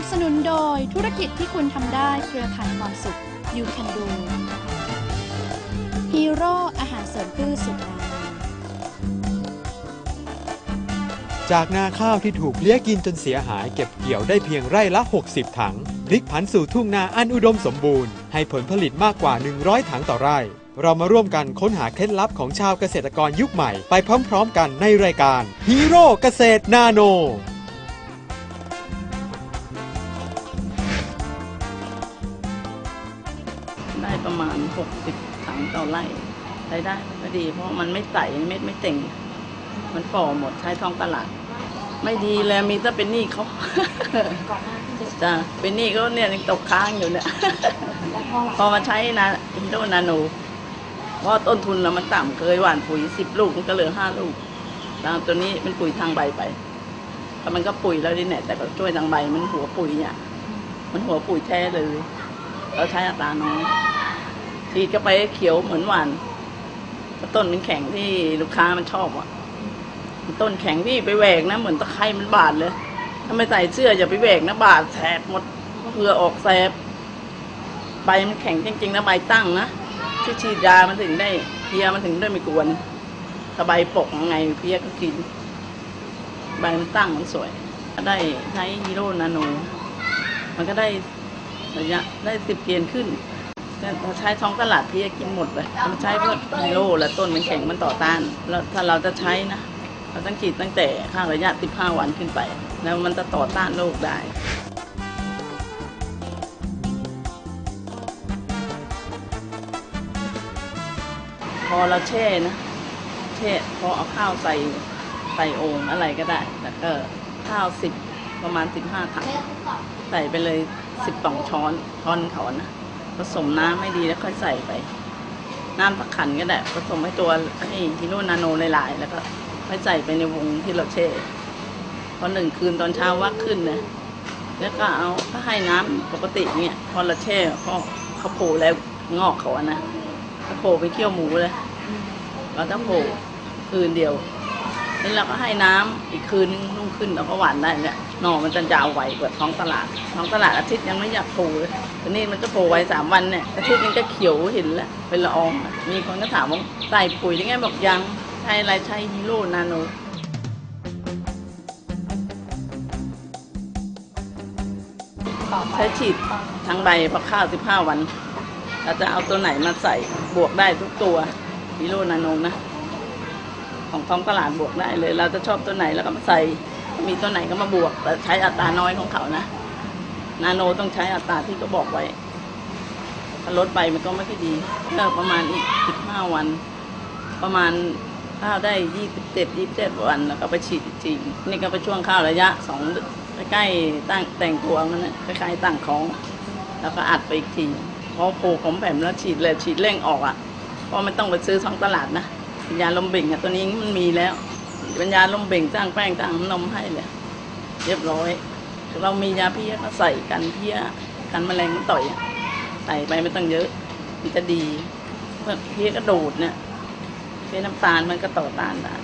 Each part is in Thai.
นับสนุนโดยธุรกิจที่คุณทำได้เครือข่ายความสุข You Can Do ฮีโร่อาหารเสริมพืชสุดนาจากนาข้าวที่ถูกเลี้ยกินจนเสียหายเก็บเกี่ยวได้เพียงไร่ละ 60 ถังพลิกผันสู่ทุ่งนาอันอุดมสมบูรณ์ ให้ผลผลิตมากกว่า 100 ถังต่อไร่ เรามาร่วมกันค้นหาเคล็ดลับของชาวเกษตรกรยุคใหม่ ไปพร้อมๆกันในรายการฮีโร่เกษตรนาโน 60ถังต่อไร่ใช้ได้ก็ดี เพราะมันไม่ใสเม็ดไม่เต่ง มันฝ่อหมดใช้ท้องตลาด ไม่ดีเลยมีแต่เป็นหนี้เขาจ้ะเป็นหนี้ก็เนี่ยยังตกค้างอยู่เนี่ยพอมาใช้นะอินโดนาโนเพราะต้นทุนเรามันต่ำเคยหว่านปุ๋ยสิบลูกมันก็เหลือห้าลูกแล้วตัวนี้เป็นปุ๋ยทางใบไปแต่มันก็ปุ๋ยแล้วดิเนี่ยแต่ก็ช่วยทางใบมันหัวปุ๋ยเนี่ย มันหัวปุ๋ยแท้เลย เราใช้อัตราน้อย ฉีดก็ไปเขียวเหมือนหวานต้นมันแข็งที่ลูกค้ามันชอบอะต้นแข็งพี่ไปแหวกนะ เหมือนตะไคร่มันบาดเลยถ้าไม่ใส่เสื้ออย่าไปแหวกนะบาดแสบหมดเพื่อออกแสบใบมันแข็งจริงๆนะใบตั้งนะที่ฉีดยามันถึงได้เพียมันถึงได้ไม่กวนถ้าใบปกยังไงเพียก็กิน ใบมันตั้งมันสวย ก็ได้ใช้ฮีโร่นาโน มันก็ได้ระยะได้สิบเกียนขึ้น แต่เราใช้ท้องตลาดพี่กินหมดเลยมันใช้เพื่อฮีโร่และต้นมันแข็งมันต่อต้าน แล้วถ้าเราจะใช้นะ เราต้องฉีดตั้งแต่ข้างระยะ 15 วันขึ้นไป แล้วมันจะต่อต้านโรคได้พอเราแช่นะแช่พอเอาข้าวใส่ใส่โอ่งอะไรก็ได้ แล้วก็ข้าวสิบประมาณ15ถังใส่ไปเลยสิบสองช้อนช้อนเขานะ ผสมน้ำไม่ดีแล้วค่อยใส่ไป น้ำสักขันก็ได้ผสมให้ตัวให้ฮิโนนาโนหลายๆ แล้วก็ค่อยใส่ไปในวงที่เราแช่พอหนึ่งคืนตอนเช้าวักขึ้นนะแล้วก็เอาถ้าให้น้ำปกติเนี่ย พอเราแช่พอเขาโผล่แล้วงอกเขาอะนะเขาโผล่ไปเคี่ยวหมูเลยเราต้องโผล่คืนเดียว นี่เราก็ให้น้ำอีกคืนนึงรุ่งขึ้นเราก็หวานได้เนี่ยหน่อมันจะยาวไวกว่าท้องตลาด ท้องตลาดอาทิตย์ยังไม่อยากโผล่เลยแต่นี่มันจะโผล่ไวสามวันเนี่ยอาทิตย์นึงก็เขียวเห็นแล้วเป็นละอองมีคนก็ถามว่าใส่ปุ๋ยยังไงบอกยังใช้อะไรใช้ฮีโร่นาโนใช้ฉีดทั้งใบพอข้าว15 วันเราจะเอาตัวไหนมาใส่บวกได้ทุกตัวฮีโร่นาโนนะ ของท้องตลาดบวกได้เลย เราจะชอบตัวไหนแล้วก็มาใส่ มีตัวไหนก็มาบวก แต่ใช้อัตราน้อยของเขานะ นาโนต้องใช้อัตราที่ก็บอกไว้ลดไปมันก็ไม่ค่อยดีเก็ประมาณอีก15วัน ประมาณข้าวได้27 27วันแล้วก็ไปฉีดอีกทีนี่ก็ไปช่วงข้าวระยะสองใกล้ตั้งแต่งตัวมันนะคล้ายๆตั้งของ แล้วก็อัดไปอีกทีพอโผล่ผมแผ่มแล้วฉีดเลยฉีดเร่งออกอะเพราะไม่ต้องไปซื้อท้องตลาดนะ ยาลมเบ่งอะตัวนี้มันมีแล้วเป็นยาลมเบ่งจ้างแป้งจ้างนมให้เลยเรียบร้อย เรามียาเพี้ยก็ใส่กันเพี้ยกันแมลงมันต่อยใส่ไปไม่ต้องเยอะ มันจะดีเพื่อเพี้ยก็ดูดเนี่ยเพี้ยน้ำตาลมันก็ต่อต้านได้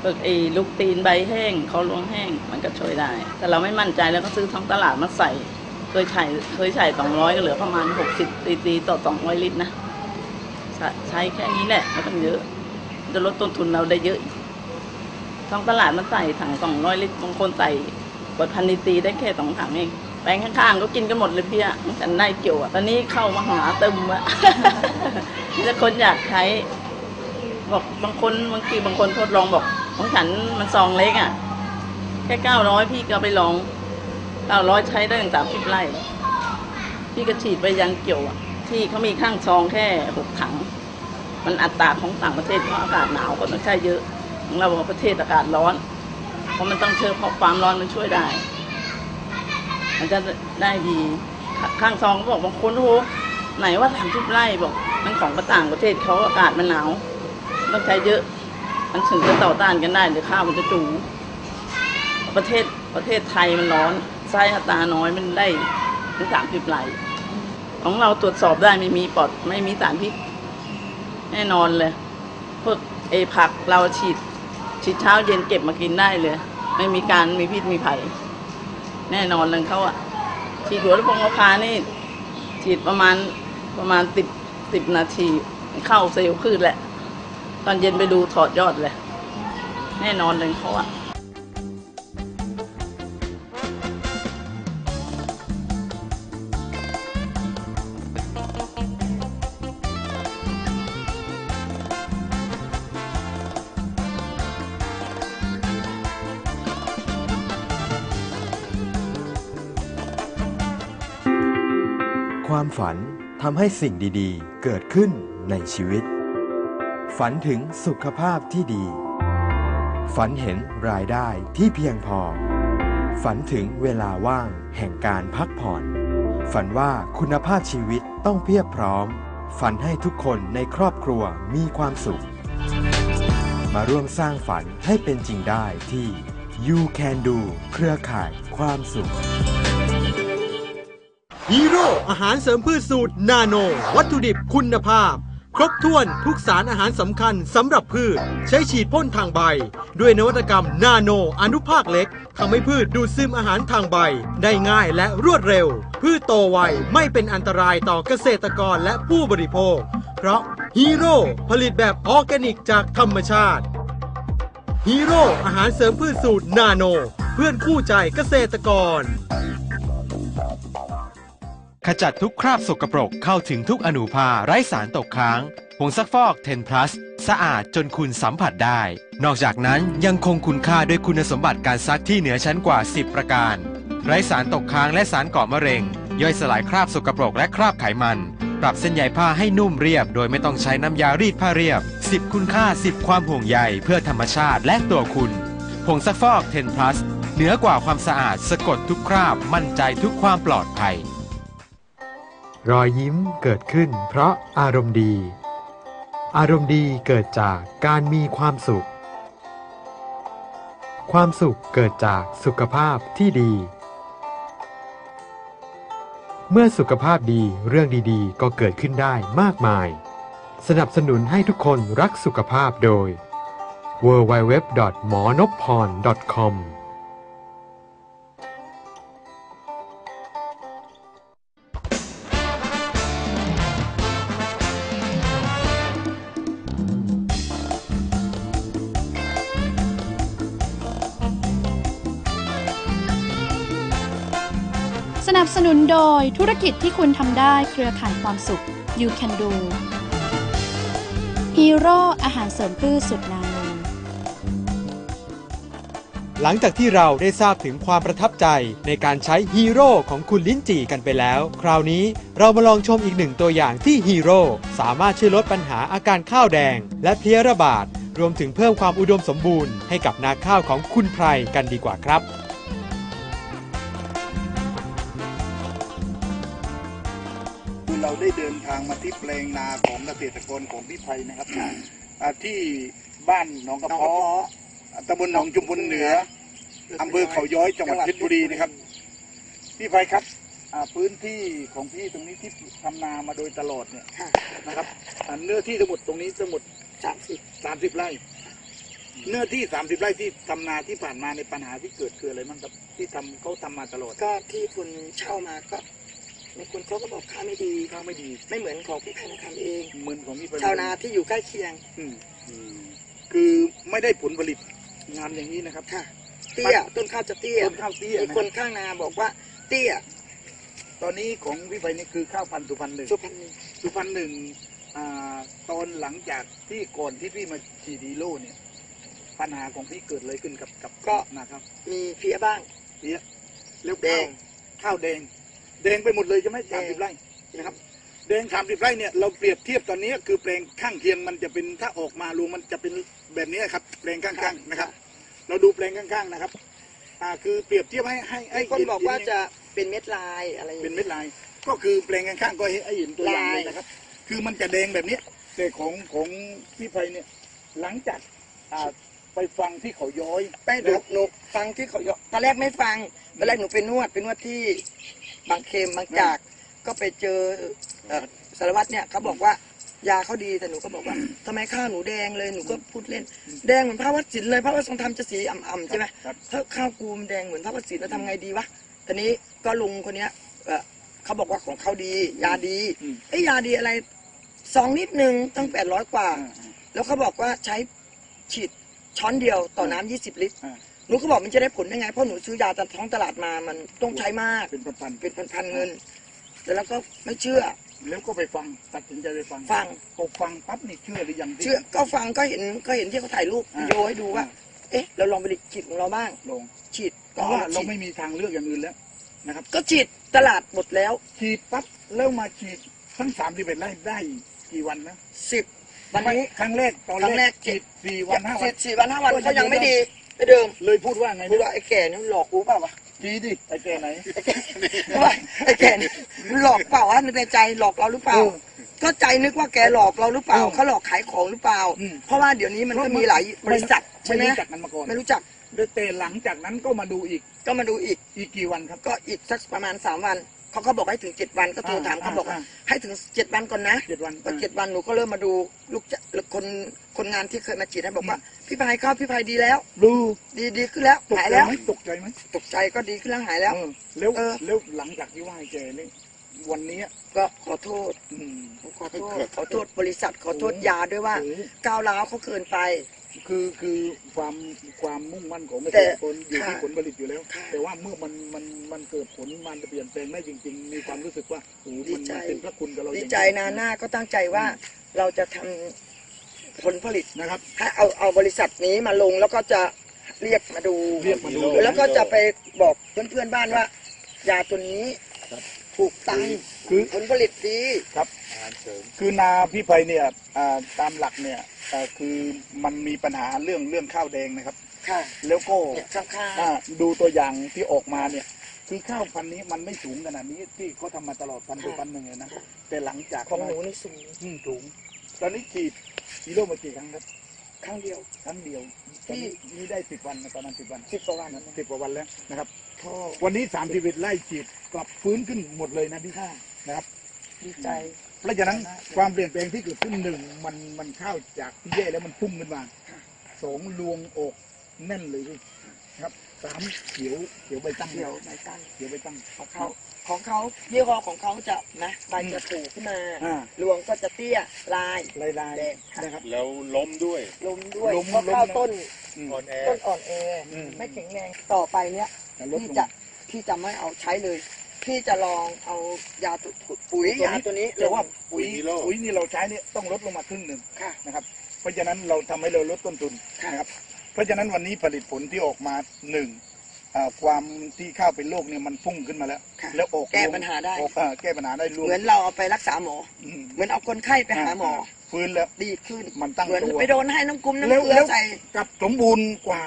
เพิกไอ้ลูกตีนใบแห้งเขาลวงแห้งมันก็ช่วยได้ แต่เราไม่มั่นใจแล้วก็ซื้อท้องตลาดมาใส่ เคยใช้เคยใช้สองร้อยก็เหลือประมาณหกสิบซีซีต่อสองร้อยลิตรนะใช้แค่นี้แหละไม่ต้องเยอะ จะลดต้นทุนเราได้เยอะท้องตลาดมันใส่ถังสองร้อยลิตรบางคนใส่กดพันนิตีได้แค่สองถังเองแปลงข้างๆก็กินกันหมดเลยพี่อะมันฉันได้เกี่ยวอะตอนนี้เข้ามาหาตึมอะถ้าคนอยากใช้ บอกบางคนบางทีบางคนทดลองบอกของฉันมันซองเล็กอะแค่เก้าร้อยพี่ก็ไปลองเก้าร้อยใช้ได้ถึงสามสิบไร่พี่ก็ฉีดไปยังเกี่ยวอะที่เขามีข้างซองแค่หกถัง มันอัตราของต่างประเทศเพราะอากาศหนาวก็ต้องใช้เยอะของเราประเทศอากาศร้อน เพราะมันต้องเชื่อเพราะความร้อนมันช่วยได้ มันจะได้ดีข้างซองก็บอกบางคนโอ้โหไหนว่าสามสิบไร่บอกมันของต่างประเทศเขาอากาศมันหนาวต้องใช้เยอะ มันถึงจะต่อต้านกันได้หรือข้าวมันจะจูประเทศประเทศไทยมันร้อนไส้อัตราน้อยมันได้ถึงสามสิบไร่ของเราตรวจสอบได้ไม่มีปลอดไม่มีสารพิษ แน่นอนเลย พวกเอผักเราฉีด ฉีดเช้าเย็นเก็บมากินได้เลย ไม่มีการมีพิษมีภัย แน่นอนเลยเขาอะฉีดหัวลูกป่งมะพร้าวนี่ ฉีดประมาณประมาณสิบสิบนาที เข้าเซลล์พืชแหละ ตอนเย็นไปดูถอดยอดเลย แน่นอนเลยเขาอะ ความฝันทำให้สิ่งดีๆ เกิดขึ้นในชีวิต ฝันถึงสุขภาพที่ดี ฝันเห็นรายได้ที่เพียงพอ ฝันถึงเวลาว่างแห่งการพักผ่อน ฝันว่าคุณภาพชีวิตต้องเพียบพร้อม ฝันให้ทุกคนในครอบครัวมีความสุข มาร่วมสร้างฝันให้เป็นจริงได้ที่ You Can Do เครือข่ายความสุข ฮีโร่อาหารเสริมพืชสูตรนาโน วัตถุดิบคุณภาพ ครบถ้วนทุกสารอาหารสำคัญสำหรับพืช ใช้ฉีดพ่นทางใบ ด้วยนวัตกรรมนาโนอนุภาคเล็กทำให้พืชดูดซึมอาหารทางใบ ได้ง่ายและรวดเร็ว พืชโตไวไม่เป็นอันตรายต่อเกษตรกรและผู้บริโภค เพราะฮีโร่ผลิตแบบออร์แกนิกจากธรรมชาติฮีโร่อาหารเสริมพืชสูตรนาโน เพื่อนคู่ใจเกษตรกร ขจัดทุกคราบสกปรกเข้าถึงทุกอนูภาไร้สารตกค้างผงซักฟอก 10 plus สะอาดจนคุณสัมผัสได้ นอกจากนั้นยังคงคุณค่าด้วยคุณสมบัติการซักที่เหนือชั้นกว่า 10 ประการ ไร้สารตกค้างและสารก่อมะเร็ง ย่อยสลายคราบสกปรกและคราบไขมัน ปรับเส้นใยผ้าให้นุ่มเรียบ โดยไม่ต้องใช้น้ำยารีดผ้าเรียบ 10 คุณค่า 10 ความห่วงใยเพื่อธรรมชาติและตัวคุณ ผงซักฟอก 10 plus เหนือกว่าความสะอาดสะกดทุกคราบมั่นใจทุกความปลอดภัย รอยยิ้มเกิดขึ้นเพราะอารมณ์ดี อารมณ์ดีเกิดจากการมีความสุข ความสุขเกิดจากสุขภาพที่ดี เมื่อสุขภาพดีเรื่องดีๆ ก็เกิดขึ้นได้มากมาย สนับสนุนให้ทุกคนรักสุขภาพโดย w w w หมอนพพร .com โดยธุรกิจที่คุณทำได้เครือข่ายความสุข You Can Do ฮีโร่อาหารเสริมพืชสุดนาโนหลังจากที่เราได้ทราบถึงความประทับใจในการใช้ฮีโร่ของคุณลิ้นจี่กันไปแล้ว คราวนี้เรามาลองชมอีกหนึ่งตัวอย่างที่ฮีโร่สามารถช่วยลดปัญหาอาการข้าวแดง และเพลี้ยระบาด รวมถึงเพิ่มความอุดมสมบูรณ์ให้กับนาข้าวของคุณไพรกันดีกว่าครับ ได้เดินทางมาที่แปลงนาของเกษตรกรของพี่ไพนะครับอ่าที่บ้านหนองกระเพาะตำบลหนองจุมพลเหนืออำเภอเขาย้อยจังหวัดเพชรบุรีนะครับ พี่ไพครับอ่าพื้นที่ของพี่ตรงนี้ที่ทำนามาโดยตลอดเนี่ยนะครับอ่าเนื้อที่ทั้งหมดตรงนี้ทั้งหมดสามสิบสามสิบไร่ เนื้อที่สามสิบไร่ที่ทำนาที่ผ่านมาในปัญหาที่เกิดคืออะไรบ้างครับที่ทำเขาทำมาตลอด ก็ที่คุณเช่ามาก็ มีคนเขาก็บอกค่าไม่ดี ข้าวไม่ดี ไม่เหมือนของพี่ไผ่ทำเอง เหมือนของพี่ไพชาวนาที่อยู่ใกล้เคียง อืมคือไม่ได้ผลผลิตงานอย่างนี้นะครับค่ะ เตี้ย ต้นข้าวจะเตี้ย ต้นข้าวเตี้ยมีนะคนข้างนาบอกว่า เตี้ย ตอนนี้ของพี่ไพนี่คือข้าวพันธุ์สุพรรณหนึ่งสุพรรณนี่สุพรรณหนึ่งอ่าตอนหลังจากที่ก่อนที่พี่มาฉีดดีโลเนี่ย ปัญหาของพี่เกิดอะไรขึ้นกับกับก็ นะครับ มีเพี้ยบ้างเนี่ยแล้วแดข้าวง ข้าวแดง แดงไปหมดเลยใช่ไหมแดสามงสิบไร่นะครับแดงสามสิบไร่เนี่ยเราเปรียบเทียบตอนนี้คือแปลงข้างเคียงมันจะเป็นถ้าออกมารวมมันจะเป็นแบบนี้ครับแปลงข้างๆนะครับ เราดูแปลงข้างๆนะครับอ่าคือเปรียบเทียบให้ให้ให้มีคนเห็บอกว่าเห็นจะเป็นเม็ดลายอะไรอย่างเป็นงี้ยเม็ดลาย ก็คือแปลงข้างๆก็ให้ให้เห็นตัวอย่างลายเลยนะครับ คือมันจะแดงแบบเนี้ยแต่ของของพี่ไพเนี่ยหลังจากอ่า ไปฟังที่เขาย้อยไปหนูหนูฟังที่เขายกตอนแรกไม่ฟังตอนแรกหนูเป็นนวดเป็นนวดที่บางเขมบางจาก ก็ไปเจอเอ่อสารวัตรเนี่ยเขาบอกว่ายาเขาดีแต่หนูก็บอกว่าทำไมข้าวหนูแดงเลยหนูก็พูดเล่น แดงเหมือนพระวัดศิลป์เลยพระวัดทรงธรรมจะสีอ่ำๆใช่ไหมครับ ถ้าข้าวกูมแดงเหมือนพระวัดศิลป์แล้วทำไงดีวะตอนนี้ก็ลุงคนเนี้ยเอ่อเขาบอกว่าของเขาดี ยาดีอืม ไอ้ยยาดีอะไรซองนิดนึงตั้งแปดร้อยกว่าอ่าแล้วเขาบอกว่าใช้ฉีด ช้อนเดียวต่อน้ำยี่สิบลิตร อ่า หนูก็บอกมันจะได้ผลได้ไง เพราะหนูซื้อยาจากท้องตลาดมา มันต้องใช้มาก เป็นพันเป็นพันๆเงิน แต่แล้วก็ไม่เชื่อ ๆแล้วก็ไปฟังตัดสินใจไปฟังฟัง พอฟังปั๊บนี่เชื่อหรือยังที่เชื่อ ก็ฟังก็เห็นก็เห็นที่เขาถ่ายรูปอ่าวิดีโอให้ดูว่า เอ๊ะ เราลองไปฉีดของเราบ้าง ลงฉีดเพก็ราะเอาว่ามาเราฉีดไม่มีทางเลือกอย่างอื่นแล้วนะครับ ก็ฉีดตลาดหมดแล้วฉีดปั๊บแล้วมาฉีดทั้งสามสิบเอ็ดไร่ได้กี่วันนะสิบ วันนี้ครั้งแรกตอนครั้งแรแรกกฉีดสี่วันห้าวัฉีนดสี่วันห้าวันก็เขายังไม่ยังดีไม่เดิมเลยพูดว่าไงพูดนะว่าไอ้แก่นี่หลอกกูเปล่าวะฉีดดิไอ้แกไหน ว่าไอ้แก่นี่หลอกเปล่าวะในใจหลอกเราหรือเปล่า เออก็ใจนึกว่าแกหลอกเราหรือเปล่าเออเขาหลอกขายของหรือเปล่า อืม เพราะว่าเดี๋ยวนี้มันก็มีหลายบริษัทใช่ไหมไม่รู้จักกันมาก่อนไม่รู้จักแต่หลังจากนั้นก็มาดูอีกก็มาดูอีก อีกกี่วันครับ ก็อีกสักประมาณสามวัน เขาก็บอกให้ถึงเจ็ดวันก็โทรถามอ่าเขาบอกว่าอ่าให้ถึงเจ็ดวันก่อนนะเจ็ดวันพอเจ็ดวันหนูก็เริ่มมาดูลูกจะคนคนงานที่เคยมาจีดให้บอกว่า พี่พายครับพี่พายดีแล้ว ดูดีดีขึ้นแล้วตกหายใจแล้วไหมตกใจไหมตกใจก็ดีขึ้นแล้วหายแล้วเออแล้วเออแล้วหลังจากที่ว่าให้แกนี่ วันนี้ก็ขอโทษอืมขอโทษขอโทษบริษัทขอโทษยาด้วยว่าโอ้โหก้าวร้าวเขาเกินไป คือคือความความมุ่งมั่นของเกษแต่ตรกรอยู่ที่ค่ะผลผลิตอยู่แล้วค่ะแต่ว่าเมื่อมันมันมันเกิดผลมันเปลี่ยนแปลงได้จริง ๆ มีความรู้สึกว่าโอ้โหดีมันใจมันเป็นพระคุณกับเราดีอย่างใจยิ่งนาหน้าก็ตั้งใจว่าเราจะทำผลผลิตนะครับให้เอาเอาบริษัทนี้มาลงแล้วก็จะเรียกมาดูเรียกมาดูแล้วก็จะไปบอกเพื่อนๆบ้านว่า ยาตัวนี้ครับ ถูกตังค์คือผลผลิตดีครับคือนาพี่ไพเนี่ยอ่าตามหลักเนี่ยอ่าคือมันมีปัญหาเรื่องเรื่องข้าวแดงนะครับ ค่ะแล้วก็เนี่ยข้างอ่าดูตัวอย่างที่ออกมาเนี่ย คือข้าวพันธุ์นี้มันไม่สูงขนาดนี้ที่เขาทำมาตลอดพันธุ์ตัวพันธุ์หนึ่งเลยนะแต่หลังจากๆของหนูนี่สูงอืมสูงตอนนี้ฉีดกิโลมากี่ครั้งครับครั้งเดียว ครั้งเดียวที่ที่นี่ได้สิบวันนะประมาณสิบวันสิบกว่าวันสิบกว่าวันแล้วนะครับ พ่อวันนี้สามสิบเอ็ดไร่ฉีดกลับฟื้นขึ้นหมดเลยนะพี่ข้านะครับดีใจ เพราะฉะนั้นความเปลี่ยนแปลงที่เกิดขึ้นหนึ่งมันมันเข้าจากที่แย่แล้วมันพุ่งขึ้นมาสองรวงอกแน่นเลยพี่นะครับสามเขียวเขียวใบตั้งเดี๋ยวใบตั้งเขียวใบตั้งของเขาของเขายี่ห้อของเขาจะนะใบจะถูขึ้นมาอ่ารวงก็จะเตี้ยลายลายลายแดงค่ะนะครับแล้วล้มด้วยลมด้วยล้มเพราะล้มข้าวนะต้นอืมอ่อนแอต้นอ่อนแออมไม่แข็งแรงต่อไปเนี้ย จะลดพี่ลงจะพี่จะไม่เอาใช้เลย พี่จะลองเอายาตุปุ๋ยตัวนี้ยาตัวนี้แต่ว่าปุ๋ยปุ๋ยฮีโร่ปุ๋ยนี่เราใช้เนี่ยต้องลดลงมาครึ่งหนึ่งค่ะ นะครับ เพราะฉะนั้นเราทำให้เราลดต้นทุนค่ะ นะครับ เพราะฉะนั้นวันนี้ผลิตผลที่ออกมาหนึ่งอ่าความที่ข้าวเป็นโรคเนี่ยมันพุ่งขึ้นมาแล้ว ค่ะแล้วออกแก้รวมปัญหาได้ ออกอ่าแก้ปัญหาได้รวมเหมือนเราเอาไปรักษาหมอ อืมเหมือนเอาคนไข้ไปหาหมอ ฟื้นแล้ว ดีขึ้นมันตั้งเหมือนตัว ไปโดนให้น้ำกุ้มน้ำแล้วเกลืแล้อวใส่กับสมบูรณ์กว่า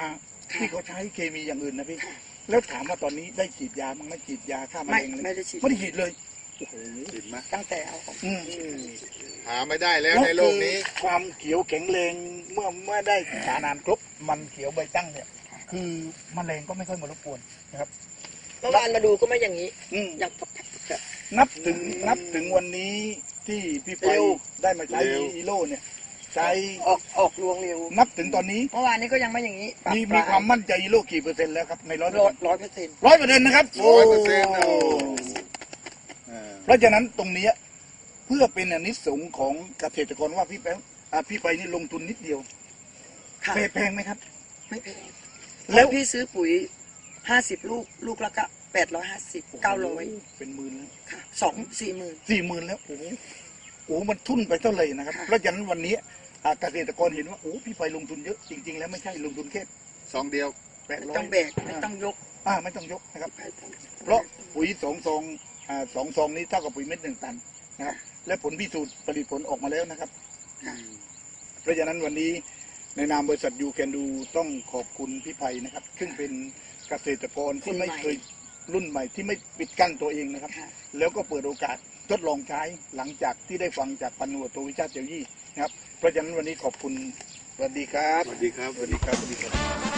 ค่ะที่เขาใช้เคมีอย่างอื่นนะพี่ แล้วถามว่าตอนนี้ได้ฉีดยามั้งไม่ฉีดยาฆ่าแมไม่ลงเลยไม่ได้ฉีด ไม่ได้ฉีดเลยโอ้โหเห็นไหมตั้งแต่เอาของ อืมหาไม่ได้แล้วในโลกนี้ คือความเขียวแข็งแรงเมื่อเมื่อได้สารนานครบมันเขียวใบตั้งเนี่ย คือแมลงก็ไม่ค่อยมารบกวนนะครับ เมื่อวานมาดูก็ไม่อย่างนี้อืม อย่างนับถึงนับถึงวันนี้ที่พี่ไปเร็ว ได้มาใช้เร็วฮีโร่เนี่ย ใช้ออกออกรวงเร็วนับถึงตอนนี้ เมื่อวานนี้ก็ยังไม่อย่างนี้ปรับมีปมีลายความมั่นใจฮีโร่กี่เปอร์เซ็นต์แล้วครับในร้อยร้อยร้อยเปอร์เซ็นต์ร้อยเปอร์เซ็นต์นะครับร้อยเปอร์เซ็นต์โอ้เออเพราะฉะนั้นตรงเนี้ยเพื่อเป็นอนิสงส์ของเกษตรกรว่าพี่แป๊วอ่าพี่ไปนี่ลงทุนนิดเดียวค่ะแพงไหมครับ ไม่แพงแล้แล้ววพี่ซื้อปุ๋ยห้าสิบลูกลูกละก็แปดร้อยห้าสิบเก้าร้อยเป็นหมื่นแล้วค่ะสองสี่หมื่นสี่หมื่นแล้วโอ้โห โอ้โหมันทุ่นไปเท่าไหร่นะครับค่ะเพราะฉะนั้นวันนี้อ่าเกษตรกรเห็นว่าโอ้พี่ไปลงทุนเยอะจริง ๆ แล้วไม่ใช่ลงทุนแค่สองเดียวแปดไม่ร้อยต้องแบกไม่ต้องยกอ่าไม่ต้องยกนะครับ เพราะปุ๋ยสองซองอ่าสองซองนี้เท่ากับปุ๋ยเม็ดหนึ่งตันนะครับและผลพิสูจน์ผลิตผลออกมาแล้วนะครับ เพราะฉะนั้นวันนี้ในนามบริษัทยูแคนดูต้องขอบคุณพี่ไพนะครับ ซึ่งเป็นเกษตรกรที่ไม่เคย รุ่นใหม่ที่ไม่ปิดกั้นตัวเองนะครับค่ะแล้วก็เปิดโอกาสทดลองใช้หลังจากที่ได้ฟังจากพันหัวโทวิชาติเจียวยี่นะครับ เพราะฉะนั้นวันนี้ขอบคุณสวัสดีครับสวัสดีครับสวัสดีครับสวัสดีครับ